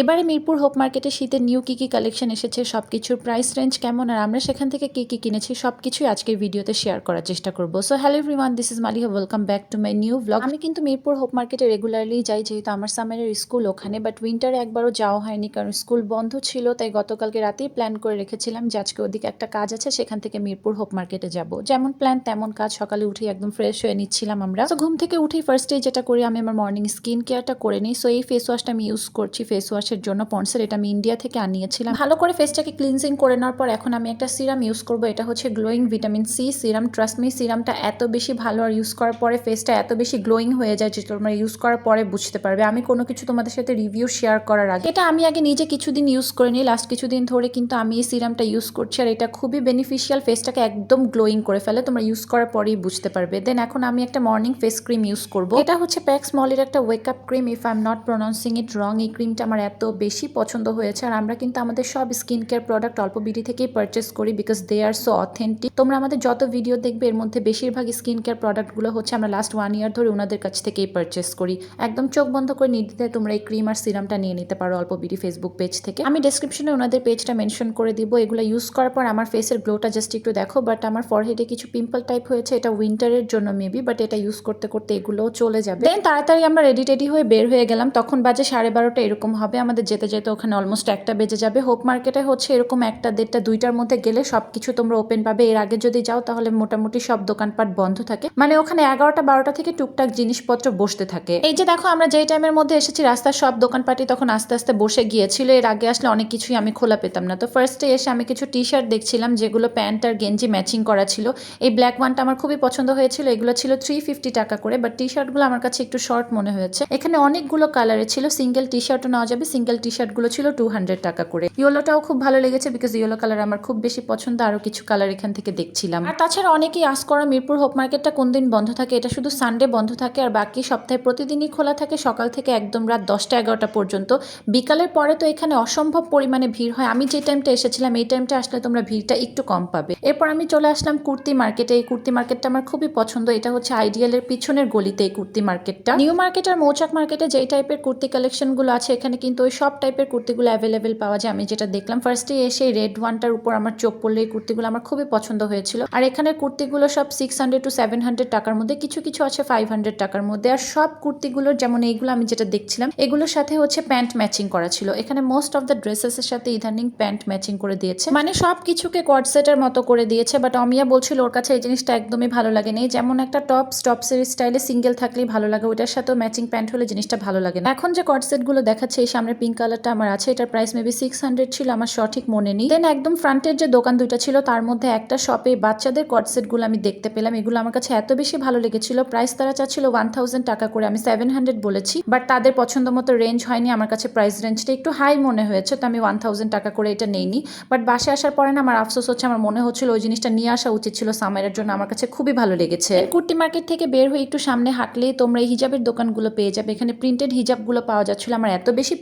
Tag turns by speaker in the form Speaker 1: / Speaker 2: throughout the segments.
Speaker 1: এবারে মিরপুর হোপ মার্কেটে শীতের নিউ কী কী কালেকশন এসেছে সব কিছুর প্রাইস রেঞ্জ কেমন, আর আমরা সেখান থেকে কী কী কিনেছি সব কিছুই আজকের ভিডিওতে শেয়ার করার চেষ্টা করব। So hello everyone this is Maliha welcome back to my new blog আমি কিন্তু মিরপুর হোপ মার্কেটে রেগুলারলি যাই, যেহেতু আমার সামারের স্কুল ওখানে বাট উইন্টারে একবারও যাওয়া হয়নি, কারণ স্কুল বন্ধ ছিল, তাই গতকালকে রাতেই প্ল্যান করে রেখেছিলাম যে আজকে ওদিকে একটা কাজ আছে, সেখান থেকে মিরপুর হোপ মার্কেটে যাব। যেমন প্ল্যান তেমন কাজ, সকালে উঠে একদম ফ্রেশ হয়ে নিচ্ছিলাম আমরা। তো ঘুম থেকে উঠেই ফার্স্টে যেটা করি, আমি আমার মর্নিং স্কিন কেয়ারটা করে নিই। সো এই ফেস ওয়াশটা আমি ইউজ করছি ফেস ওয়াশের জন্য পন্সের এটা আমি ইন্ডিয়া থেকে আনিয়েছিলাম। ভালো করে ফেসটাকে ক্লিনজিং করে নেওয়ার পর এখন আমি একটা সিরাম ইউজ করব, এটা হচ্ছে glowing vitamin C serum trust me সিরামটা এত বেশি ভালো আর ইউজ করার পরে ফেসটা এত বেশি গ্লোয়িং হয়ে যায় যে তোমরা ইউজ করার পরে বুঝতে পারবে। আমি কোনো কিছু তোমাদের সাথে রিভিউ শেয়ার করার আগে, এটা আমি আগে নিজে কিছুদিন ইউজ করে নিই লাস্ট কিছুদিন ধরে কিন্তু আমি এই সিরামটা ইউজ করছি আর এটা খুবই বেনিফিশিয়াল ফেসটাকে একদম গ্লোয়িং করে ফেলে, তোমরা ইউজ করার পরেই বুঝতে পারবে। দেন এখন আমি একটা মর্নিং ফেস ক্রিম ইউজ করব। এটা হচ্ছে প্যাক্স মলের একটা wake up cream if I am not pronouncing it wrong এই ক্রিমটা আমার এত বেশি পছন্দ হয়েছে আর আমরা কিন্তু আমাদের সব স্কিন কেয়ার প্রোডাক্ট অল্প বিডি থেকেই পারচেস করি because they are so authentic তোমরা আমাদের যত ভিডিও দেখবে, এর মধ্যে বেশিরভাগ স্কিন কেয়ার প্রোডাক্টগুলো হচ্ছে আমরা লাস্ট ওয়ান ইয়ার ধরে ওনাদের কাছ থেকেই পারচেস করি। একদম চোখ বন্ধ করে নির্দ্বিধায় তোমরা এই ক্রিম আর সিরামটা নিয়ে নিতে পারো অল্প বিডি ফেসবুক পেজ থেকে। আমি ডেসক্রিপশনে ওনাদের পেজটা মেনশন করে দিব। এগুলো ইউজ করার পর আমার ফেসের গ্লোটা জাস্ট একটু দেখো বাট আমার ফরহেডে কিছু পিম্পল টাইপ হয়েছে, এটা উইন্টারের জন্য মেবি বাট এটা ইউজ করতে করতে এগুলোও চলে যাবে। দেন তাড়াতাড়ি আমরা রেডি টেডি হয়ে বের হয়ে গেলাম, তখন বাজে সাড়ে বারোটা এরকম হবে। আমাদের যেতে যেতে ওখানে অলমোস্ট একটা বেজে যাবে। হোপ মার্কেটে হচ্ছে এরকম একটা দেড়টা, দুইটার মধ্যে গেলে সব কিছু তোমরা ওপেন পাবে। এর আগে যদি যাও তাহলে মোটামুটি সব দোকানপাট বন্ধ থাকে। মানে ওখানে এগারোটা, বারোটা থেকে টুকটাক জিনিসপত্র বসতে থাকে। এই যে দেখো, আমরা যেই টাইমের মধ্যে এসেছি, রাস্তার সব দোকানপাটি তখন আস্তে আস্তে বসে গিয়েছিল। এর আগে আসলে অনেক কিছুই আমি খোলা পেতাম না। তো ফার্স্টে এসে আমি কিছু টি শার্ট দেখছিলাম, যেগুলো প্যান্ট আর গেঞ্জি ম্যাচিং করা ছিল। এই ব্ল্যাক ওয়ানটা আমার খুবই পছন্দ হয়েছিল। এগুলো ছিল থ্রি ফিফটি টাকা করে। বাট টি শার্টগুলো আমার কাছে একটু শর্ট মনে হয়েছে। এখানে অনেকগুলো কালারে ছিল। সিঙ্গেল টি শার্টও নেওয়া যাবে সিঙ্গেল টি শার্টগুলো ছিল টু হান্ড্রেড টাকা করে। ইয়েলোটাও খুব ভালো লেগেছে বিকজ ইয়েলো কালার আমার খুব বেশি পছন্দ আরও কিছু কালার এখান থেকে দেখছিলাম। আর তাছাড়া অনেকেই আস করা মিরপুর হোপ মার্কেটটা কোন দিন বন্ধ থাকে, এটা শুধু সানডে বন্ধ থাকে আর বাকি সপ্তাহে প্রতিদিনই খোলা থাকে, সকাল থেকে একদম রাত দশটা এগারোটা পর্যন্ত। বিকালের পরে তো এখানে অসম্ভব পরিমাণে ভিড় হয়। আমি যে টাইমটা এসেছিলাম, এই টাইমটা আসলে তোমরা ভিড়টা একটু কম পাবে। এরপর আমি চলে আসলাম কুর্তি মার্কেটে। এই কুর্তি মার্কেটটা আমার খুবই পছন্দ। এটা হচ্ছে আইডিয়ালের পিছনের গলিতে এই কুর্তি মার্কেটটা। নিউ মার্কেট আর মৌচাক মার্কেটে যেই টাইপের কুর্তি কালেকশনগুলো আছে, এখানে কিন্তু ওই সব টাইপের কুর্তিগুলো অ্যাভেলেবেল পাওয়া যায়। আমি যেটা দেখলাম ফার্স্টে এসে রেড ওয়ানটার উপর আমার চোখ পড়লে এই কুর্তিগুলো আমার খুবই পছন্দ হয়েছিল। আর এখানে কুর্তিগুলো সব six hundred to seven hundred টাকার মধ্যে, কিছু কিছু আছে ফাইভ হান্ড্রেড টাকার মধ্যে। আর সব কুর্তিগুলোর যেমন এইগুলো আমি যেটা দেখছিলাম, এগুলোর সাথে হচ্ছে প্যান্ট ম্যাচিং করা ছিল। এখানে মোস্ট অফ দ্য ড্রেসেস এর সাথে ইদানিং প্যান্ট ম্যাচিং করে দিয়েছে। মানে সব কিছুকে কট সেটের মতো করে দিয়েছে বাট অমিয়া বলছিল ওর কাছে এই জিনিসটা একদমই ভালো লাগে নেই যেমন একটা টপ স্টপ টপসের স্টাইলে সিঙ্গেল থাকলেই ভালো লাগে, ওইটার সাথেও ম্যাচিং প্যান্ট হলে জিনিসটা ভালো লাগে না। এখন যে কট সেটগুলো দেখাচ্ছে, এই সামনে পিঙ্ক কালারটা আমার আছে, এটার প্রাইস মেবি সিক্স হান্ড্রেড ছিল, আমার সঠিক মনে নেই। দেন একদম ফ্রন্টের যে দোকান দুইটা ছিল, তার মধ্যে একটা শপে বাচ্চাদের কট সেটগুলো আমি দেখতে পেলাম, এগুলো আমার কাছে এত বেশি ভালো লেগেছিল প্রাইস তারা চাচ্ছিল ওয়ান থাউজেন্ড টাকা করে, আমি সেভেন হান্ড্রেড বলেছি। বাট তাদের পছন্দ মতো রেঞ্জ হয়নি, আমার কাছে প্রাইস রেঞ্জটা একটু হাই মনে হয়েছে, তো আমি ওয়ান থাউজেন্ড টাকা করে এটা নেইনি। বাট বাসে আসার পরে না আমার আফসোস হচ্ছে, আমার মনে হচ্ছিল ওই জিনিসটা নিয়ে আসা উচিত ছিল সামারের জন্য, আমার কাছে খুবই ভালো লেগেছে। কুর্তি মার্কেট থেকে বের হয়ে একটু সামনে হাঁটলেই তোমরা এই হিজাবের দোকানগুলো পেয়ে যাবে, এখানে প্রিন্টেড হিজাবগুলো পাওয়া যাচ্ছিল, আমার এত বেশি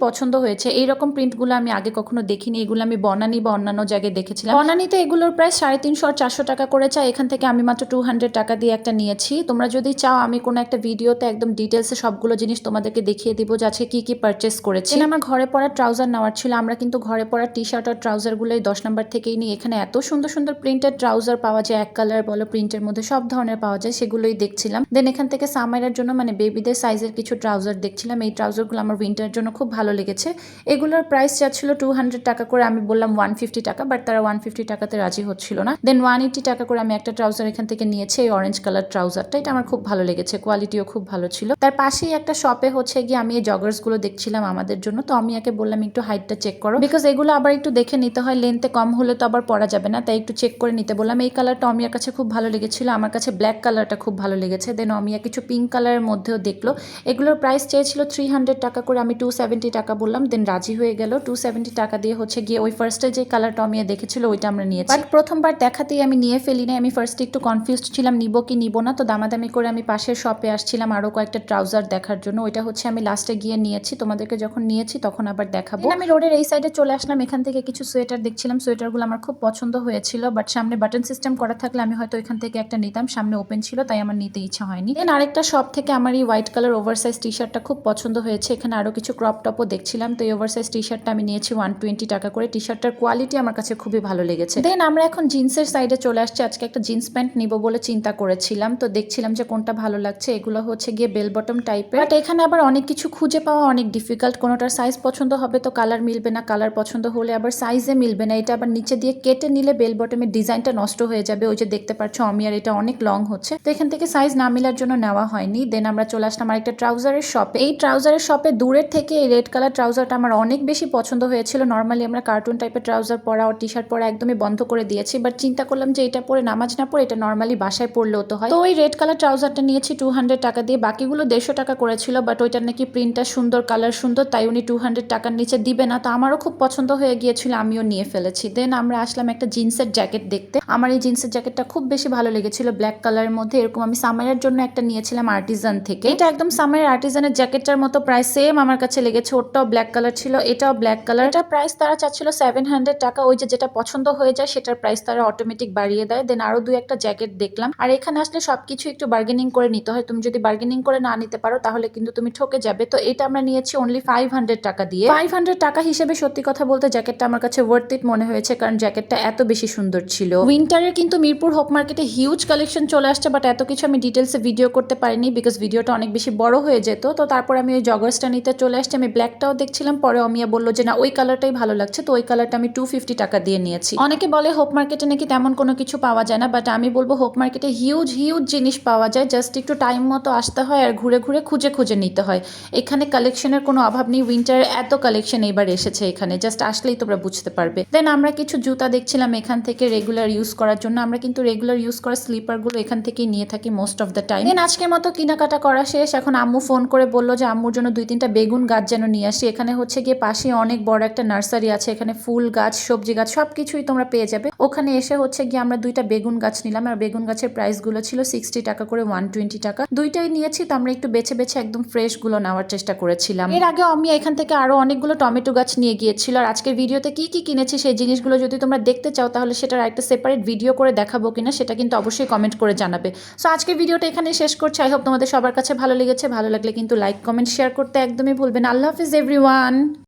Speaker 1: হয়েছে। এইরকম প্রিন্টগুলো আমি আগে কখনো দেখিনি। এগুলো আমি বনানি বা অন্যান্য জায়গায় দেখেছিলাম। বনানিতে এগুলোর প্রায় সাড়ে তিনশো আর চারশো টাকা করে চাই। এখান থেকে আমি মাত্র টু হান্ড্রেড টাকা দিয়ে একটা নিয়েছি। তোমরা যদি চাও, আমি কোনো একটা ভিডিওতে একদম ডিটেলসে সবগুলো জিনিস তোমাদেরকে দেখিয়ে দিব যে আজকে কি কি পারচেস করেছি। আমার ঘরে পরা ট্রাউজার নেওয়ার ছিল। আমরা কিন্তু ঘরে পরা টি শার্ট আর ট্রাউজারগুলোই দশ নম্বর থেকেই নিই। এখানে এত সুন্দর সুন্দর প্রিন্টেড ট্রাউজার পাওয়া যায়। এক কালার বলো প্রিন্টের মধ্যে সব ধরনের পাওয়া যায়। সেগুলোই দেখছিলাম। দেন এখান থেকে সামারের জন্য মানে বেবিদের সাইজের কিছু ট্রাউজার দেখছিলাম। এই ট্রাউজারগুলো আমার উইন্টারের জন্য খুব ভালো লেগেছে এগুলোর প্রাইস যাচ্ছিল টু হান্ড্রেড টাকা করে, আমি বললাম ওয়ান ফিফটি টাকা বাট তারা ওয়ান ফিফটি টাকাতে রাজি হচ্ছিল না। দেন ওয়ান এইটি টাকা করে আমি একটা ট্রাউজার এখান থেকে নিয়েছি, এই অরেঞ্জ কালার ট্রাউজারটা এটা আমার খুব ভালো লেগেছে কোয়ালিটিও খুব ভালো ছিল। তার পাশেই একটা শপে হচ্ছে গিয়ে আমি এই জগার্সগুলো দেখছিলাম আমাদের জন্য। তো আমি একে বললাম, একটু হাইটটা চেক করো। বিকজ এগুলো আবার একটু দেখে নিতে হয় লেন্থে কম হলে তো আবার পরা যাবে না, তাই একটু চেক করে নিতে বললাম। এই কালারটা অমিয়ার কাছে খুব ভালো লেগেছিল, আমার কাছে ব্ল্যাক কালারটা খুব ভালো লেগেছে। দেন অমিয়া কিছু পিঙ্ক কালারের মধ্যেও দেখল। এগুলোর প্রাইস চেয়েছিল থ্রি হান্ড্রেড টাকা করে, আমি টু সেভেন্টি টাকা বললাম দেন রাজি হয়ে গেল। টু সেভেন্টি টাকা দিয়ে হচ্ছে গিয়ে ওই ফার্স্টে যে কালারটা অমিয়া দেখেছিল ওইটা আমরা নিয়েছি। বাট প্রথমবার দেখাতেই আমি নিয়ে ফেলি নাই আমি ফার্স্টে একটু কনফিউজড ছিলাম নিব কি নিব না তো দামাদামি করে আমি পাশের শপে আসছিলাম আরও কয়েকটা ট্রাউজার দেখার জন্য। ওইটা হচ্ছে আমি লাস্টে গিয়ে নিয়েছি তোমাদেরকে যখন নিয়েছি তখন আবার দেখাবো। আমি রোডের এই সাইডে চলে আসলাম এখান থেকে কিছু সোয়েটার দেখছিলাম সোয়েটারগুলো আমার খুব পছন্দ হয়েছিল বাট সামনে বাটন সিস্টেম করা থাকলে আমি হয়তো এখান থেকে একটা নিতাম সামনে ওপেন ছিল তাই আমার নিতে ইচ্ছা হয়নি। দেন আরেকটা শপ থেকে আমার এই white colour oversize T শার্টটা খুব পছন্দ হয়েছে এখানে আরও কিছু ক্রপ টপও দেখছি দেখছিলাম, তো এই ওভারসাইজ টি শার্টটা আমি নিয়েছি ওয়ান টোয়েন্টি টাকা করে। টি শার্টটার কোয়ালিটি আমার কাছে খুবই ভালো লেগেছে। দেন আমরা এখন জিন্সের সাইডে চলে আসছি। আজকে একটা জিন্স প্যান্ট নিব বলে চিন্তা করেছিলাম, তো দেখছিলাম যে কোনটা ভালো লাগছে। এগুলো হচ্ছে গিয়ে বেল বটম টাইপের বাট এখানে আবার অনেক কিছু খুঁজে পাওয়া অনেক ডিফিকাল্ট কোনোটার সাইজ পছন্দ হবে তো কালার মিলবে না। কালার পছন্দ হলে আবার সাইজে মিলবে না। এটা আবার নিচে দিয়ে কেটে নিলে বেল বটমের ডিজাইনটা নষ্ট হয়ে যাবে। ওই যে দেখতে পাচ্ছ, আমি আর এটা অনেক লং হচ্ছে। তো এখান থেকে সাইজ না মিলার জন্য নেওয়া হয়নি। দেন আমরা চলে আসলাম আরেকটা ট্রাউজারের শপে এই ট্রাউজারের শপে দূরের থেকে এই রেড কালার ট্রাউজারটা আমার অনেক বেশি পছন্দ হয়েছিল। নর্মালি আমরা কার্টুন টাইপের ট্রাউজার পরা ও টি শার্ট পরা একদমই বন্ধ করে দিয়েছি। বাট চিন্তা করলাম যে এটা পরে, নামাজ না পরে এটা নর্মালি বাসায় পড়লেও তো হয়। তো ওই রেড কালার ট্রাউজারটা নিয়েছি টু হান্ড্রেড টাকা দিয়ে। বাকিগুলো দেড়শো টাকা করেছিল বাট ওইটার নাকি প্রিন্টটা সুন্দর কালার সুন্দর, তাই উনি টু হান্ড্রেড টাকার নিচে দিবে না। তো আমারও খুব পছন্দ হয়ে গিয়েছিল, আমিও নিয়ে ফেলেছি। দেন আমরা আসলাম একটা জিন্সের জ্যাকেট দেখতে। আমার এই জিন্সের জ্যাকেটটা খুব বেশি ভালো লেগেছিল ব্ল্যাক কালারের মধ্যে। এরকম আমি সামারের জন্য একটা নিয়েছিলাম আর্টিজান থেকে। এটা একদম সামারের আর্টিজানের জ্যাকেটটার মতো, প্রায় সেম আমার কাছে লেগেছে। ওটাও ব্ল্যাক কালার ছিল এটাও ব্ল্যাক কালার এটা প্রাইস তারা চাচ্ছিল সেভেন হান্ড্রেড টাকা ওই যে যেটা পছন্দ হয়ে যায় সেটার প্রাইস তারা অটোমেটিক বাড়িয়ে দেয়। দেন আরও দুই একটা জ্যাকেট দেখলাম। আর এখানে আসলে সবকিছু একটু বার্গেনিং করে নিতে হয়। তুমি যদি বার্গেনিং করে না নিতে পারো তাহলে কিন্তু তুমি ঠকে যাবে। তো এটা আমরা নিয়েছি অনলি ফাইভ হান্ড্রেড টাকা দিয়ে। ফাইভ হান্ড্রেড টাকা হিসেবে সত্যি কথা বলতে জ্যাকেটটা আমার কাছে ওয়ার্থ ইট মনে হয়েছে কারণ জ্যাকেটটা এত বেশি সুন্দর ছিল। উইন্টারের কিন্তু মিরপুর হোপ মার্কেটে হিউজ কালেকশন চলে আসছে বাট এত কিছু আমি ডিটেলসে ভিডিও করতে পারিনি বিকজ ভিডিওটা অনেক বেশি বড় হয়ে যেত। তো তারপর আমি ওই জগার্সটা নিতে চলে আসছি আমি ব্ল্যাকটাও দেখছিলাম, পরে অমিয়া বলল যে, না, ওই কালারটাই ভালো লাগছে, তো ওই কালারটা আমি টু ফিফটি টাকা দিয়ে নিয়েছি। অনেকে বলে হোপ মার্কেটে নাকি তেমন কোনো কিছু পাওয়া যায় না বাট আমি বলব হোপ মার্কেটে হিউজ হিউজ জিনিস পাওয়া যায় জাস্ট একটু টাইম মতো আসতে হয় আর ঘুরে ঘুরে খুঁজে খুঁজে নিতে হয়। এখানে কালেকশনের কোনো অভাব নেই উইন্টারের এত কালেকশন এবার এসেছে এখানে জাস্ট আসলেই তোমরা বুঝতে পারবে। দেন আমরা কিছু জুতা দেখছিলাম এখান থেকে রেগুলার ইউজ করার জন্য, আমরা কিন্তু রেগুলার ইউজ করা স্লিপারগুলো এখান থেকেই নিয়ে থাকি most of the time then আজকের মতো কেনাকাটা করা শেষ, এখন আম্মু ফোন করে বলল যে, আম্মুর জন্য দুই তিনটা বেগুন গাছ যেন নিয়ে আসি। এখানে হচ্ছে গিয়ে পাশে অনেক বড় একটা নার্সারি আছে। এখানে ফুল গাছ, সবজি গাছ সব কিছুই তোমরা পেয়ে যাবে। ওখানে এসে হচ্ছে গিয়ে আমরা দুইটা বেগুন গাছ নিলাম। আর বেগুন গাছের প্রাইসগুলো ছিল সিক্সটি টাকা করে ওয়ান টোয়েন্টি টাকা। দুইটাই নিয়েছি তো আমরা একটু বেছে বেছে একদম ফ্রেশগুলো নেওয়ার চেষ্টা করেছিলাম। এর আগে আমি এখান থেকে আরও অনেকগুলো টমেটো গাছ নিয়ে গিয়েছিল। আর আজকের ভিডিওতে কি কি কিনেছি সেই জিনিসগুলো যদি তোমরা দেখতে চাও, তাহলে সেটার একটা সেপারেট ভিডিও করে দেখাবো কিনা, সেটা কিন্তু অবশ্যই কমেন্ট করে জানাবে। সো আজকের ভিডিওটা এখানে শেষ করছি। আই হোপ তোমাদের সবার কাছে ভালো লেগেছে। ভালো লাগলে কিন্তু লাইক কমেন্ট শেয়ার করতে একদমই ভুলবেন আল্লাহ হাফিজ এভরিওয়ান